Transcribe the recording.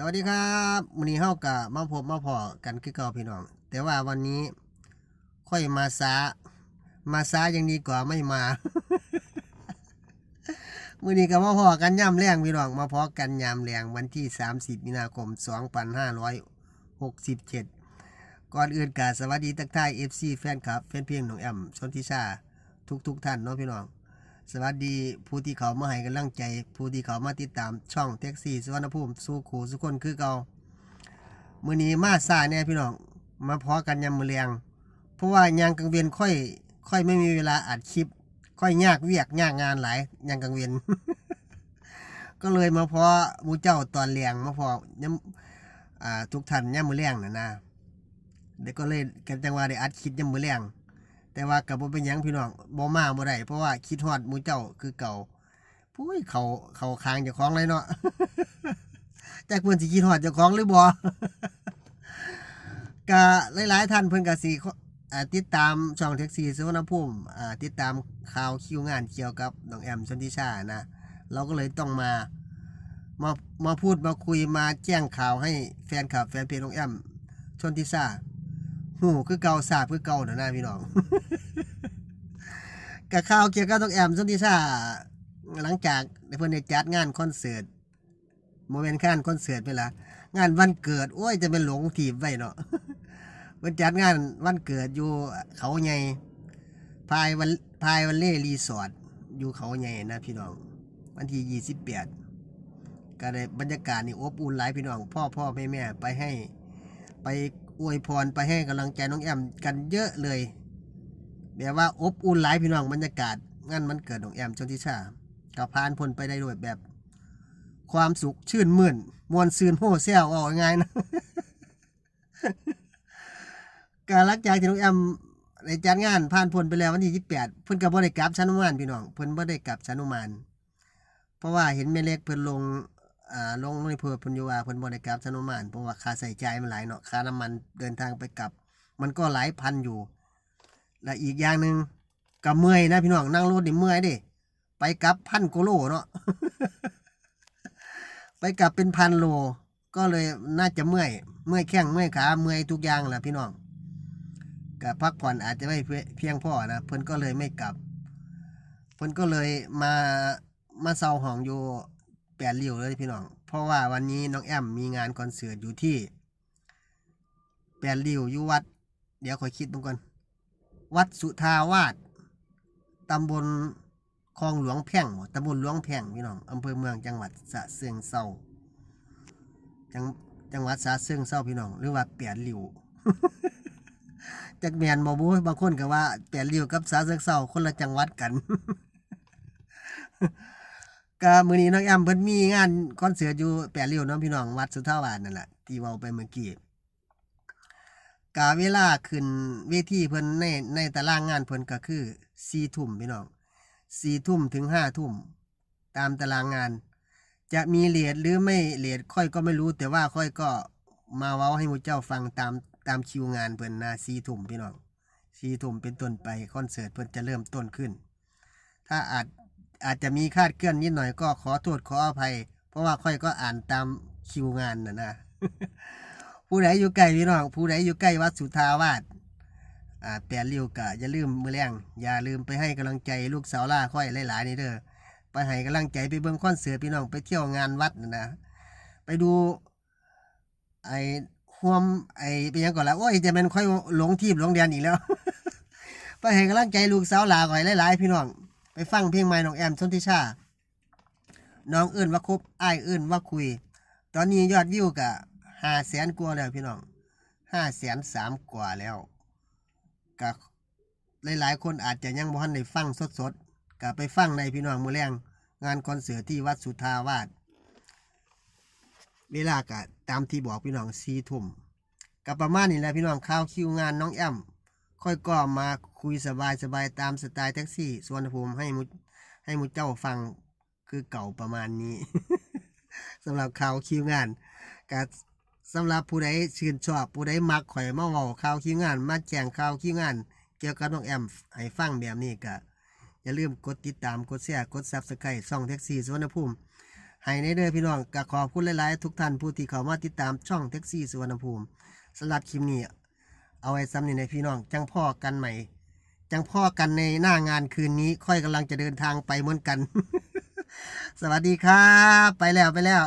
สวัสดีครับวันนี้เฮากะมาพบมาพอกันคือเก่าพี่น้อง แต่ว่าวันนี้ค่อยมาซามาซายังดีกว่าไม่มามื้อนี้ก็มาพอกันย่ำแรงพี่น้องมาพอกันยามแรงวันที่ 30 มีนาคม 2567 ก่อนอื่นกาสวัสดีทักทาย FC แฟนคลับแฟนเพลงน้องแอมชนทิชาทุกทุกท่านเนาะพี่น้อง สวัสดีผู้ที่เขามาให้กำลังใจ ผู้ที่เขามาติดตามช่องแท็กซี่สุวรรณภูมิสู้ขู่สุคนคือเก่ามื้อนี้มาซาเนี่ยพี่น้องมาพอกันยามมื้อแรงเพราะว่ายางกังเวียนค่อย ค่อยไม่มีเวลาอัดคลิป ค่อยยากเวียกยากงานหลายยางกังเวียนก็เลยมาพอมูเจ้าตอนแรงมาพอยามทุกท่านยามมื้อแรงน่ะนะเดี๋ยวก็เลยกันจังว่าได้อัดคลิปยามมื้อแรง แต่ว่ากับบ่เป็นหยังพี่น้องบ่มาบ่ได้เพราะว่าคิดฮอดหมูเจ้าคือเก่าพุ้ยเขาเขาค้างเจ้าของเลยเนาะ แต่เพิ่นสิคิดฮอดเจ้าของหรือบ่ก็หลายๆท่านเพิ่นก็สิอ่าติดตามช่องแท็กซี่สุวรรณภูมิอ่าติดตามข่าวคิวงานเกี่ยวกับน้องแอมชนทิชานะ เราก็เลยต้องมามามาพูดมาคุยมาแจ้งข่าวให้แฟนคลับแฟนเพจน้องแอมชนทิชาหูคือเก่าสาบคือเก่าเนอะนะพี่น้อง กับข่าวเกี่ยวกับต้องแอมส้นทิชาหลังจากได้เพิ่อนได้จัดงานคอนเสิร์ตโมเมนต์งานคอนเสิร์ตไปละงานวันเกิดโอ้ยจะเป็นหลงถีบไว้เนาะเพิ่นจัดงานวันเกิดอยู่เขาใหญ่พายวันพายวันเล่รีสอร์ทอยู่เขาใหญ่นะพี่น้อง วันที่ยี่สิบแปดก็ได้บรรยากาศนี่อบอุ่นหลายพี่น้อง พ่อพ่อแม่แม่ไปให้ ไปอวยพรไปให้กำลังใจน้องแอมกันเยอะเลย แบบว่าอบอุ่นหลายพี่น้องบรรยากาศงานมันเกิดน้องแอมชนทิชาก็ผ่านพ้นไปได้ด้วยแบบ ความสุขชื่นมื่นมวนซืนโห่แซวเอาง่ายนะการรักจากที่น้องแอมในจัดงานผ่านพ้นไปแล้ววันที่ยี่สิบแปดเพิ่นก็บ่ได้กลับชานุมานพี่น้องเพิ่นบ่ได้กลับชานุมาน เพราะว่าเห็นแม่เล็กเพิ่นลงอ่าลงในเพื่อเพิ่นอยู่ว่าเพิ่นบ่ได้กลับชนุมานเพราะว่าค่าใช้จ่ายมันหลายเนาะค่าน้ำมันเดินทางไปกลับ มันก็หลายพันอยู่ และอีกอย่างหนึ่งก็เมื่อยนะพี่น้องนั่งรถนี่เมื่อยดิไปกลับพันกโลเนาะไปกลับเป็นพันโล ก็เลยน่าจะเมื่อยเมื่อยแข้งเมื่อยขาเมื่อยทุกอย่างแหละพี่น้องก็พักผ่อนอาจจะไม่เพียงพอนะเพิ่นก็เลยไม่กลับ เพิ่นก็เลยมามาเซาห้องอยู่แปดริ้วเลยพี่น้อง เพราะว่าวันนี้น้องแอมมีงานคอนเสิร์ตอยู่ที่แปดริ้วอยู่วัด เดี๋ยวคอยคิดดูก่อน วัดสุทาวาสตำบลคลองหลวงแพ่งตำบลหลวงแพ่งพี่น้องอำเภอเมืองจังหวัดสะเชิงเซาจังจังหวัดสะเชิงเซาพี่น้อง หรือว่าแปดริ้วจักแมนบ่บูบางคนก็ว่าแปดริ้วกับสะเชิงเซาคนละจังหวัดกันก็มื้อนี้น้องแอมเพิ่นมีงานคอนเสิร์ตอยู่แปดริ้วเนาะพี่น้องวัดสุทธาวาสนั่นแหละที่เว้าไปเมื่อกี้ กาเวลาขึ้นเวทีเพิ่นในในตารางงานเพิ่นก็คือ4ทุ่มพี่น้อง4ทุ่มถึง5ทุ่มตามตารางงาน จะมีเลทหรือไม่เลทค่อยก็ไม่รู้แต่ว่าค่อยก็มาเว้าให้มูเจ้าฟังตามตามคิวงานเพิ่นนะ4ทุ่มพี่น้อง4ทุ่มเป็นต้นไปคอนเสิร์ตเพิ่นจะเริ่มต้นขึ้น ถ้าอาจอาจจะมีคาดเคลื่อนนิดหน่อยก็ขอโทษขออภัย เพราะว่าค่อยก็อ่านตามคิวงานนะนะ ผู้ใดอยู่ใกล้พี่น้อง ผู้ใดอยู่ใกล้วัดสุทาวาสอ่าแปดริ้วกะอย่าลืมมือแรงอย่าลืมไปให้กำลังใจลูกสาวล่าค่อยหลายๆนี่เด้อไปให้กำลังใจไปเบิ่งคอนเสิร์ตพี่น้องไปเที่ยวงานวัดนะไปดูไอ้ห่วมไอ้เป็นหยังก่อนละโอ้ยจะเป็นค่อยหลงทีบหลงเดียนอีกแล้ว ไปให้กำลังใจลูกสาวลาค่อยหลายๆพี่น้อง ไปฟังเพลงใหม่น้องแอมชนทิชา น้องเอื่นว่าคบอ้ายเอื่นว่าคุย ตอนนี้ยอดวิวกะ ห้าแสนกว่าแล้วพี่น้องห้าแสนสามกว่าแล้วกะหลายๆ คนอาจจะยังบ่ทันได้ฟังสดๆกะไปฟังในพี่น้องมือแรงงานคอนเสิร์ตที่วัดสุทาวาสเวลากะตามที่บอกพี่น้องสีทุ่มกับประมาณนี้แหละพี่น้องข่าวคิวงานน้องแอมค่อยก็มาคุยสบายสบายๆตามสไตล์แท็กซี่สวนภูมิให้มุให้มุเจ้าฟังคือเก่าประมาณนี้สำหรับข่าวคิวงานก็ สำหรับผู้ใดชื่นชอบผู้ใดมักข่อยมาเว้าข่าวคิวงาน มาแจ้งข่าวคิวงาน เกี่ยวกับน้องแอมให้ฟังแบบนี้ก็อย่าลืมกดติดตามกดแชร์กด Subscribe ช่องแท็กซี่สุวนภูมิให้ในเด้อพี่น้องก็ขอบคุณหลายๆ ทุกท่านผู้ที่เข้ามาติดตามช่องแท็กซี่สุวรรณภูมิสำหรับคลิปนี้เอาไว้ซ้ำนี่ในพี่น้องจังพ่อกันใหม่ จังพ่อกันในหน้างานคืนนี้ ค่อยกำลังจะเดินทางไปเหมือนกัน สวัสดีครับ ไปแล้วไปแล้ว